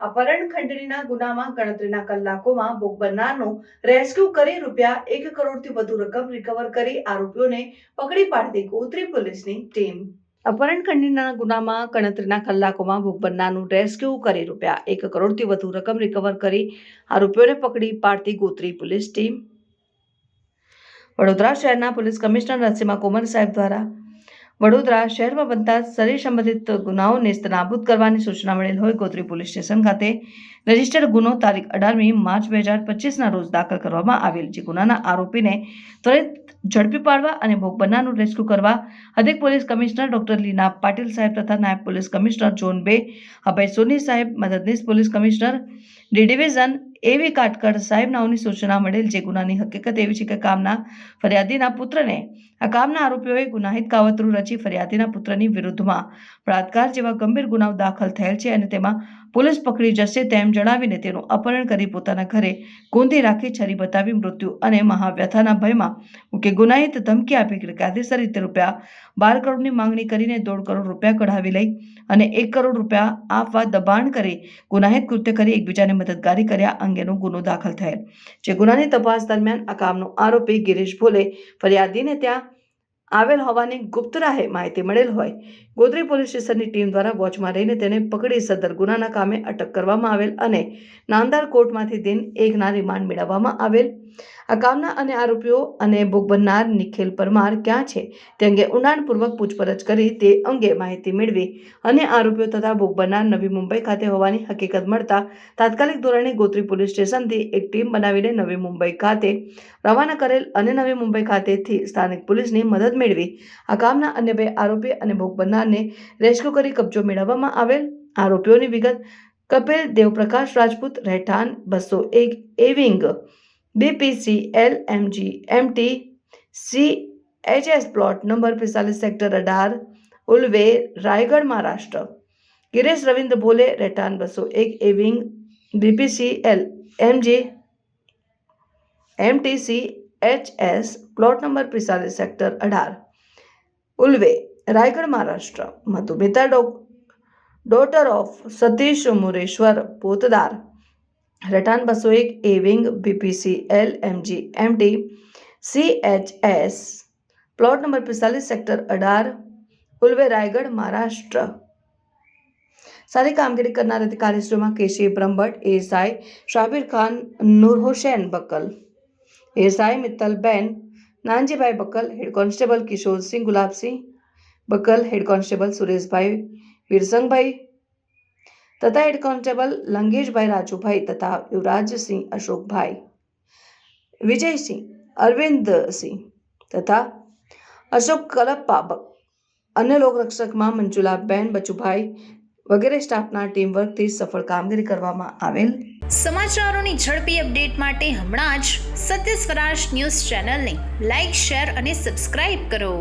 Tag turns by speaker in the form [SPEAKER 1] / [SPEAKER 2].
[SPEAKER 1] અપહરણ ખંડણીના ગુનામાં ગણતરીના કલાકોમાં ભોગ બનનારનો રેસ્ક્યુ કરી રૂપિયા એક કરોડથી વધુ રકમ રિકવર કરી આરોપીઓને પકડી પાડતી ગોત્રી પોલીસની ટીમ. અપહરણ ખંડણીના ગુનામાં ગણતરીના કલાકોમાં ભોગ બનનારનું રેસ્ક્યુ કરી રૂપિયા એક કરોડથી વધુ રકમ રિકવર કરી આરોપીઓને પકડી પાડતી ગોત્રી પોલીસ ટીમ. વડોદરા શહેરના પોલીસ કમિશનર નરસિંહ કોમર સાહેબ દ્વારા વડોદરા શહેરમાં બનતા શરીર સંબંધિત ગુનાઓને નેસ્તનાબૂદ કરવાની સૂચના મળેલ હોય ગોત્રી પોલીસ સ્ટેશન ખાતે. રજીસ્ટર્ડ ગુનો તારીખ અઢારમી માર્ચ બે હજાર પચીસના રોજ દાખલ કરવામાં આવેલ, જે ગુનાના આરોપીને ત્વરિત ઝડપી પાડવા અને ભોગ બનનારનું રેસ્ક્યુ કરવા અધિક police commissioner doctor Leena Patil સાહેબ તથા નાયબ પોલીસ કમિશનર જોન બે અભય સોની સાહેબ, મદદનીશ પોલીસ કમિશનર ડી ડિવિઝન એવી કાટકડ સાહેબ નાઓની સૂચના મળેલ જે ગુનાની હકીકત એવી છે કે કામના ફરિયાદીના પુત્રને, આ કામના આરોપીઓએ ગુનાહિત કાવતરું રચી ફરિયાદીના પુત્રની વિરુદ્ધમાં બળાત્કાર જેવા ગંભીર ગુનાઓ દાખલ થયેલ છે અને તેમાં પોલીસ પકડી જશે તેમ જણાવીને તેનું અપહરણ કરી પોતાના ઘરે ગોંધી રાખી છરી બતાવી મૃત્યુ અને મહાવ્યથાના ભયમાં મૂકી ગુનાહિત ધમકી આપી કાયદેસર રીતે રૂપિયા બાર કરોડની માંગણી કરીને દોઢ કરોડ રૂપિયા કઢાવી લઈ અને એક કરોડ રૂપિયા આપવા દબાણ કરી ગુનાહિત કૃત્ય કરી એકબીજાને મદદગારી કર્યા અંગેનો ગુનો દાખલ થયેલ. જે ગુનાની તપાસ દરમિયાન આ કામનો આરોપી ગિરીશ ભોલે ફરિયાદીને ત્યાં આવેલ હોવાની ગુપ્ત રાહે માહિતી મળેલ હોય. ગોદરી પોલીસ સ્ટેશનની ટીમ દ્વારા વોચમાં રહીને તેને પકડી સદર ગુનાના કામે અટક કરવામાં આવેલ અને નામદાર કોર્ટમાંથી દિન એકના રિમાન્ડ મેળવવામાં આવેલ. આ કામના અને આરોપીઓ અને ભોગ બનનાર નિખિલ પરમાર ક્યાં છે તે અંગે ઊંડાણપૂર્વક પૂછપરછ કરી તે અંગે માહિતી મેળવી અને આરોપીઓ તથા ભોગ બનનાર નવી મુંબઈ ખાતે હોવાની હકીકત મળતા તાત્કાલિક ધોરણે ગોત્રી પોલીસ સ્ટેશનથી એક ટીમ બનાવીને નવી મુંબઈ ખાતે રવાના કરેલ અને નવી મુંબઈ ખાતેથી સ્થાનિક પોલીસની મદદ મેળવી. આ કામના અન્ય બે આરોપી અને ભોગ બનનારને રેસ્ક્યુ કરી કબજો મેળવવામાં આવેલ. આરોપીઓની વિગત, કપિલ દેવપ્રકાશ રાજપૂત, રહેઠાણ બસો એક, A wing BPC L MG MT C HS plot number પિસ્તાલીસ, સેક્ટર અઢાર, ઉલ્વે, રાયગઢ, મહારાષ્ટ્ર. ગિરેશ રવિન્દ્ર ભોલે, રહેઠાણ બસો એક, A wing BPC L MG MTC H S plot number પિસ્તાલીસ સેક્ટર અઢાર ઉલ્વે રાયગઢ મહારાષ્ટ્ર મધુ મહેતા ડો ડોટર ઓફ સતીશ મુરેશ્વર પોતદાર રટાન બસો એક A wing BPC L MG MT C H S plot number પિસ્તાલીસ સેક્ટર અઢાર ઉલ્વે રાયગઢ મહારાષ્ટ્ર સારી કામગીરી કરનાર અધિકારીશ્રીમાં Keshi Brahmbhatt ASI Shabbir Khan Noor Hussain buckle ASI Mittalben Nanjibhai buckle head constable Kishorsinh Gulabsinh buckle head constable Sureshbhai Virsangbhai તથા head constable લંગેશભાઈ Rajubhai તથા યુવરાજસિંહ અશોકભાઈ વિજયસિંહ અરવિંદસિંહ તથા અશોક કલપ્પા અન્ય લોકરક્ષકમાં મંજુલાબેન બચુભાઈ વગેરે સ્ટાફના ટીમવર્કથી સફળ કામગીરી કરવામાં આવેલ.
[SPEAKER 2] સમાચારોની ઝડપી અપડેટ માટે હમણાં જ સત્ય સ્વરાજ ન્યૂઝ ચેનલને લાઇક શેર અને સબસ્ક્રાઇબ કરો.